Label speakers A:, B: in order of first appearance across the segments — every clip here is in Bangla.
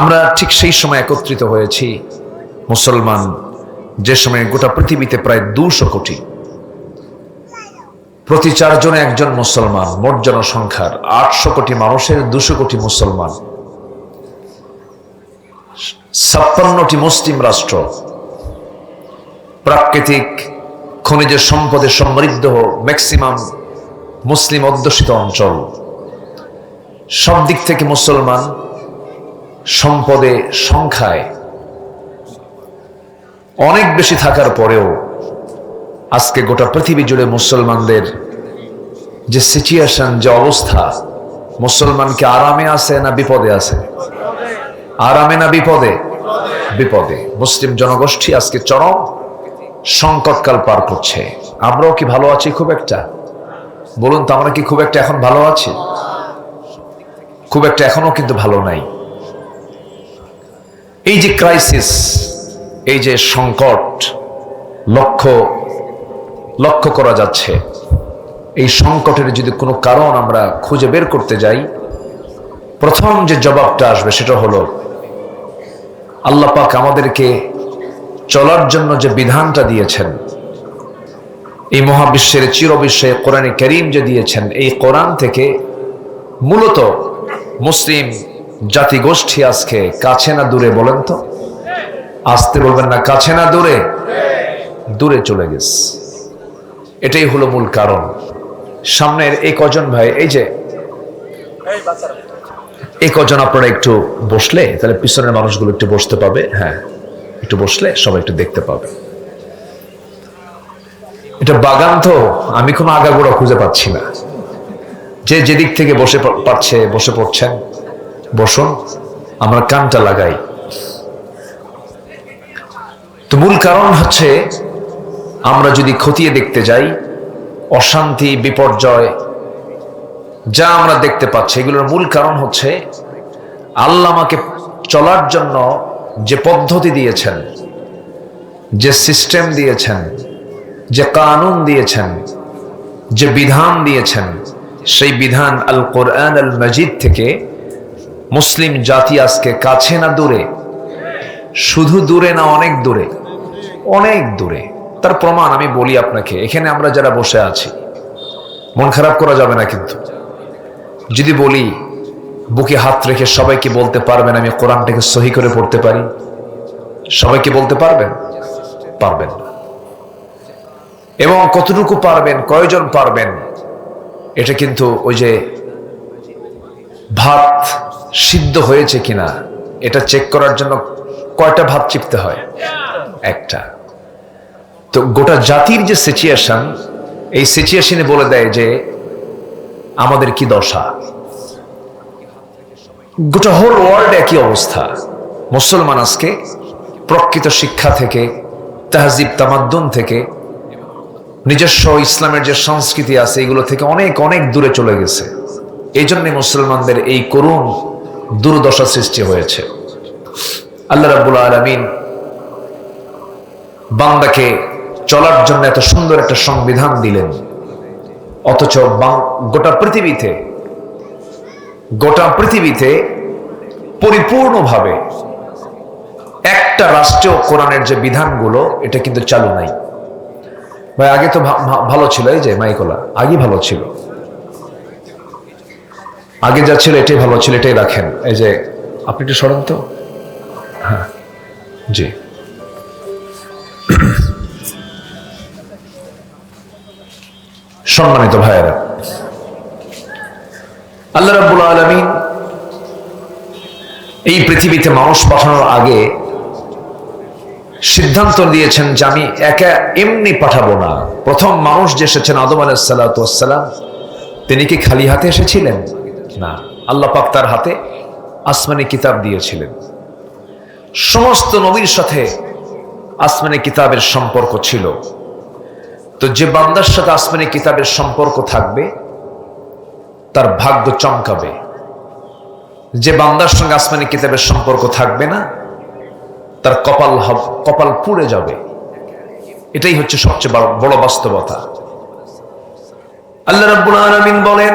A: আমরা ঠিক সেই সময় একত্রিত হয়েছি, মুসলমান। যে সময় গোটা পৃথিবীতে প্রায় দুশো কোটি, প্রতি চারজনে একজন মুসলমান, মোট জনসংখ্যার আটশো কোটি মানুষের দুশো কোটি মুসলমান। ছাপ্পান্নটি মুসলিম রাষ্ট্র, প্রাকৃতিক খনিজ সম্পদে সমৃদ্ধ ম্যাক্সিমাম মুসলিম অধ্যুষিত অঞ্চল। সব দিক থেকে মুসলমান সম্পদে সংখ্যায় অনেক বেশি থাকার পরেও আজকে গোটা পৃথিবী জুড়ে মুসলমানদের যে সিচুয়েশন যে অবস্থা মুসলমানকে আরামে আছে না বিপদে আছে? আরামে না বিপদে? বিপদে। মুসলিম জনগোষ্ঠী আজকে চরম সংকটকাল পার করছে। আমরাও কি ভালো আছি খুব একটা? বলুন তো, আমরা কি খুব একটা এখন ভালো আছি? খুব একটা এখনও কিন্তু ভালো নাই। এই যে ক্রাইসিস এই যে সংকট, লক্ষ্য লক্ষ্য করা যাচ্ছে। এই সংকটের যদি কোনো কারণ আমরা খুঁজে বের করতে যাই, প্রথম যে জবাবটা আসবে সেটা হলো, আল্লাহ পাক আমাদেরকে চলার জন্য যে বিধানটা দিয়েছেন, এই মহাবিশ্বের চিরবিশ্বে কোরআনে করিম যে দিয়েছেন, এই কোরআন থেকে মূলত মুসলিম জাতিগোষ্ঠী আজকে কাছে না দূরে বলেন তো? আসতে বলবেন না, কাছে না দূরে? দূরে চলে গেছে। এটাই হলো মূল কারণ। সামনের এই কজন ভাই, এই যে, এই কজন আপনারা একটু বসলে, তাহলে পিছনের মানুষগুলো একটু বসতে পাবে হ্যাঁ একটু বসলে সবাই একটু দেখতে পাবে। এটা বাগান তো, আমি কোনো আগাগোড়া খুঁজে পাচ্ছি না। যে যেদিক থেকে বসে পাচ্ছে বসে পড়ছেন বসুন আমরা কানটা লাগাই। তো মূল কারণ হচ্ছে, আমরা যদি খতিয়ে দেখতে যাই, অশান্তি, বিপর্যয়, যা আমরা দেখতে পাচ্ছি, এগুলোর মূল কারণ হচ্ছে, আল্লাহ আমাকে চলার জন্য যে পদ্ধতি দিয়েছেন, যে সিস্টেম দিয়েছেন, যে কানুন দিয়েছেন, যে বিধান দিয়েছেন, সেই বিধান আল কোরআন আল মজিদ থেকে মুসলিম জাতি আজকে কাছে না দূরে? শুধু দূরে না অনেক দূরে? অনেক দূরে। তার প্রমাণ আমি বলি আপনাকে, এখানে আমরা যারা বসে আছি, মন খারাপ করা যাবে না কিন্তু। যদি বলি, বুকে হাত রেখে সবাইকে বলতে পারবেন, আমি কোরআনটাকে সহি করে পড়তে পারি? সবাইকে বলতে পারবেন? পারবেন এবং কতটুকু পারবেন, কয়জন পারবেন, এটা কিন্তু ওই যে ভাত সিদ্ধ হয়েছে কিনা, এটা চেক করার জন্য কয়টা ভাত চিপতে হয়? একটা। তো গোটা জাতির যে সিচুয়েশন এই সিচুয়েশনে বলে দেয় যে, আমাদের কি দশা? গোটা হোল ওয়ার্ল্ড একই অবস্থা। মুসলমান আজকে প্রকৃত শিক্ষা থেকে, তাহজিব তামাদ্দুন থেকে, নিজস্ব ইসলামের যে সংস্কৃতি আছে, এগুলো থেকে অনেক অনেক দূরে চলে গেছে। এই জন্যে মুসলমানদের এই করুণ দুর্দশা সৃষ্টি হয়েছে। আল্লাহ রাবুল আলমিন বান্দাকে চলার জন্য এত সুন্দর একটা সংবিধান দিলেন। অথচ গোটা পৃথিবীতে গোটা পৃথিবীতে পরিপূর্ণভাবে একটা রাষ্ট্রীয় কোরআনের যে বিধানগুলো, এটা কিন্তু চালু নাই। ভাই, আগে তো ভালো ছিল এই যে মাইকোলা আগে ভালো ছিল। আগে যা ছিল এটাই ভালো ছিল এটাই রাখেন। এই যে, আপনি একটু সরেন তো। হ্যাঁ জি। সম্মানিত ভাইয়েরা, আল্লাহ রাব্বুল আলামিন এই পৃথিবীতে মানুষ পাঠানোর আগে সিদ্ধান্ত দিয়েছেন যে আমি একা এমনি পাঠাবো না। প্রথম মানুষ যে এসেছেন আদম আলাহিসাল্লাম তিনি কি খালি হাতে এসেছিলেন? না, আল্লাহ পাক তার হাতে আসমানি কিতাব দিয়েছিলেন। সমস্ত নবীর সাথে আসমানি কিতাবের সম্পর্ক ছিল। তো যে বান্দার সাথে আসমানি কিতাবের সম্পর্ক থাকবে, তার ভাগ্য চমকাবে। যে বান্দার সঙ্গে আসমানি কিতাবের সম্পর্ক থাকবে না, তার কপাল কপাল পুড়ে যাবে। এটাই হচ্ছে সবচেয়ে বড় বাস্তবতা। আল্লাহ রাব্বুল আলামিন বলেন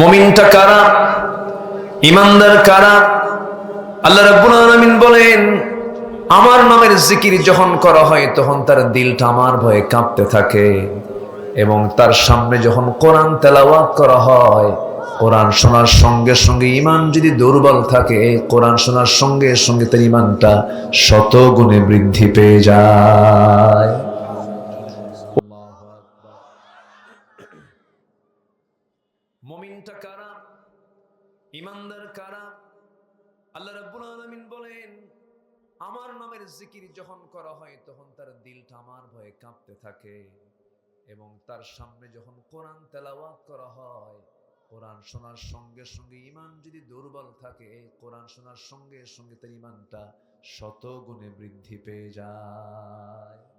A: মমিনটা কারা? ইমানদার কারা? আল্লাহ রাব্বুল আলামিন বলেন, আমার নামের জিকির যখন করা হয়, তখন তার দিলটা আমার ভয়ে কাঁপতে থাকে এবং তার সামনে যখন কোরআন তেলাওয়াত করা হয়, কোরআন শোনার সঙ্গে সঙ্গে ইমান যদি দুর্বল থাকে, কোরআন শোনার সঙ্গে সঙ্গে তার ইমানটা শত গুণে বৃদ্ধি পেয়ে যায় মমিনটা কারা ইমানদার কারা? আল্লাহ রাব্বুল আলামিন বলেন, আমার নামের জিকির যখন করা হয়, তখন তার দিলটা আমার ভয়ে কাঁপতে থাকে এবং তার সামনে যখন কোরআন তেলাওয়াত করা হয়, কোরআন শোনার সঙ্গে সঙ্গে ইমান যদি দুর্বল থাকে, কোরআন শোনার সঙ্গে সঙ্গে তার ইমানটা শত গুণে বৃদ্ধি পেয়ে যায়।